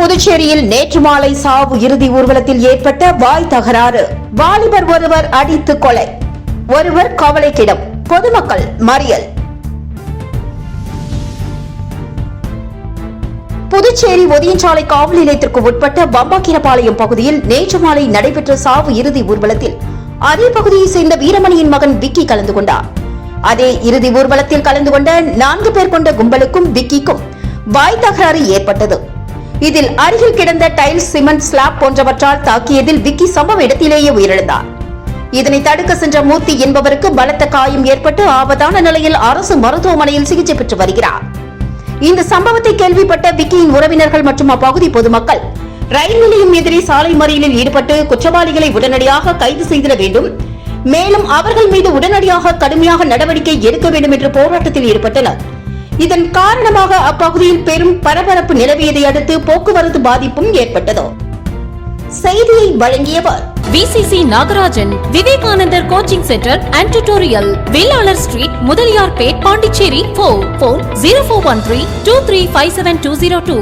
புதுச்சேரியில் நேற்று மாலை சாவு இறுதி ஊர்வலத்தில் ஏற்பட்ட வாய் தகராறு. வாலிபர் ஒருவர் அடித்து கொலை. ஒருவர் கவலைக்கிடம். பொதுமக்கள் மறியல். புதுச்சேரி ஒதியஞ்சாலை காவல் நிலையத்திற்கு உட்பட்ட பம்பாக்கிரபாளையம் பகுதியில் நேற்று மாலை நடைபெற்ற சாவு இறுதி ஊர்வலத்தில் அதே பகுதியைச் சேர்ந்த வீரமணியின் மகன் விக்கி கலந்து கொண்டார். அதே இறுதி ஊர்வலத்தில் கலந்து கொண்ட நான்கு பேர் கொண்ட கும்பலுக்கும் விக்கிக்கும் வாய் தகராறு ஏற்பட்டது. இதில் அருகில் கிடந்த டைல்ஸ் சிமெண்ட் ஸ்லாப் போன்றவற்றால் தாக்கியதில் விக்கி சம்பவ இடத்திலேயே உயிரிழந்தார். இதனை தடுக்க சென்ற மூர்த்தி என்பவருக்கு பலத்த காயம் ஏற்பட்டு ஆபத்தான நிலையில் அரசு மருத்துவமனையில் சிகிச்சை பெற்று வருகிறார். இந்த சம்பவத்தை கேள்விப்பட்ட விக்கியின் உறவினர்கள் மற்றும் அப்பகுதி பொதுமக்கள் ரயில் நிலையம் எதிரே சாலை மறியலில் ஈடுபட்டு குற்றவாளிகளை உடனடியாக கைது செய்திட வேண்டும். மேலும் அவர்கள் மீது உடனடியாக கடுமையாக நடவடிக்கை எடுக்க வேண்டும் என்று போராட்டத்தில் ஈடுபட்டனர். இதன் காரணமாக அப்பகுதியில் பெரும் பரபரப்பு நிலவியதை அடுத்து போக்குவரத்து பாதிப்பும் ஏற்பட்டது? செய்தியை வழங்கியவர் VCC Nagarajan Vivekanandar coaching centre and tutorial Vellalar street Mudaliarpet Pondicherry four four zero four one three two three five seven two zero two